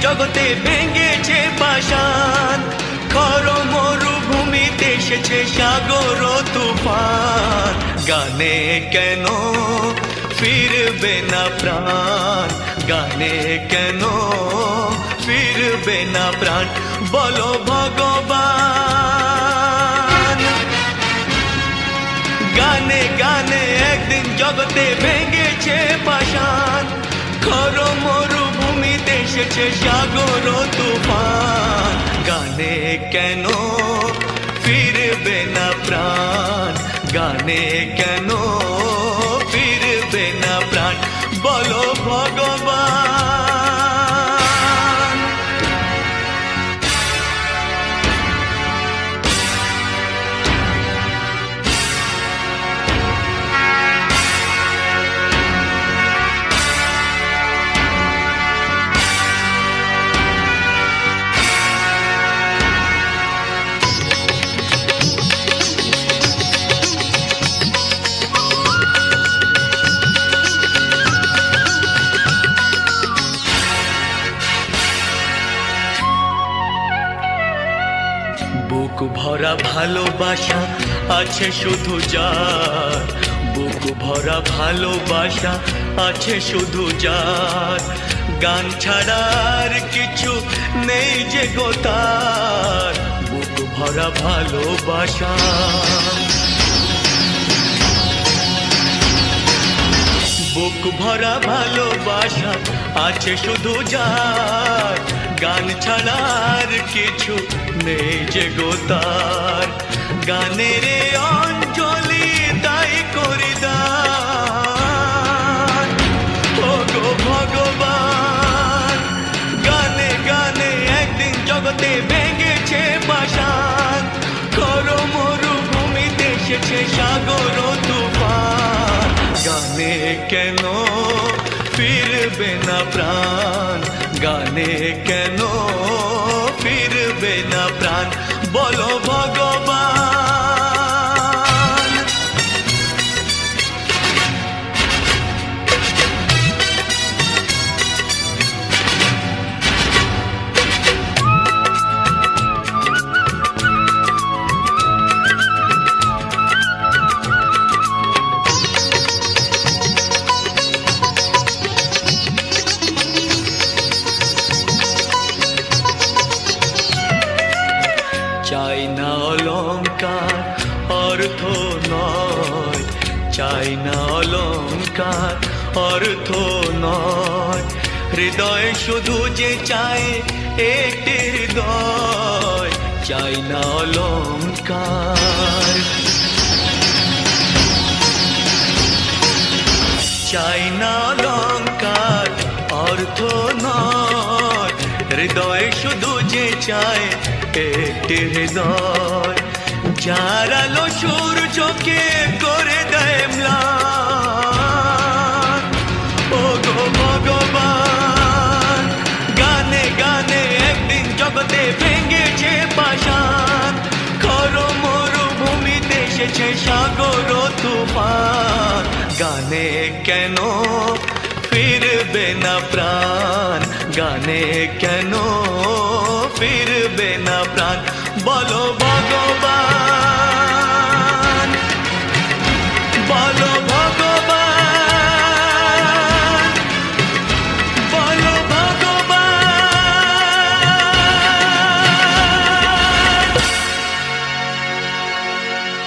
জগতে ভেঙেছে পাষাণ। খর মরুভূমিতে এসেছে সাগর তুফান। গানে কেন ফিরবে না প্রাণ? গানে কেন ফিরবে না প্রাণ? বলো ভগবান। গানে গানে একদিন জগতে ভেঙেছে পাষাণ। খর মরুভূমিতে এসেছে সাগর তুফান। গানে কেন ফিরবে না প্রাণ? গানে কেন ফিরবে না প্রাণ? বলো ভগবান। বুক ভরা ভালোবাসা আছে শুধু যার। বুক ভরা ভালোবাসা আছে শুধু যার। গান ছাড়ার কিছু নেই যে গো তার। বুক ভরা ভালোবাসা। বুক ভরা ভালোবাসা আছে শুধু যার। গান ছাড়ার কিছু নেই যে গোতার। গানের অঞ্জলি তাই করি ও গো ভগবান, গানে গানে একদিন জগতে ভেঙেছে পাষাণ খর মরুভূমিতে এসেছে সাগর তুফান। গানে কেন ফিরবে না প্রাণ? গানে কেন না অলঙ্কার অর্থ নয়। চাই না অলঙ্কার অর্থ নয়। হৃদয় শুধু যে চায় একটি হৃদয় চাই না অলঙ্কার চাই না অলঙ্কার অর্থ নয়। হৃদয় শুধু যে চায় একটি হৃদয় যার আলো সূর্যকে করে দেয় ম্লান। গানে গানে একদিন জগতে ভেঙেছে পাষাণ। খর মরুভূমিতে এসেছে সাগর তুফান। গানে কেন ফিরবে না প্রাণ গানে কেন ফিরবে না প্রাণ? বলো ভগবান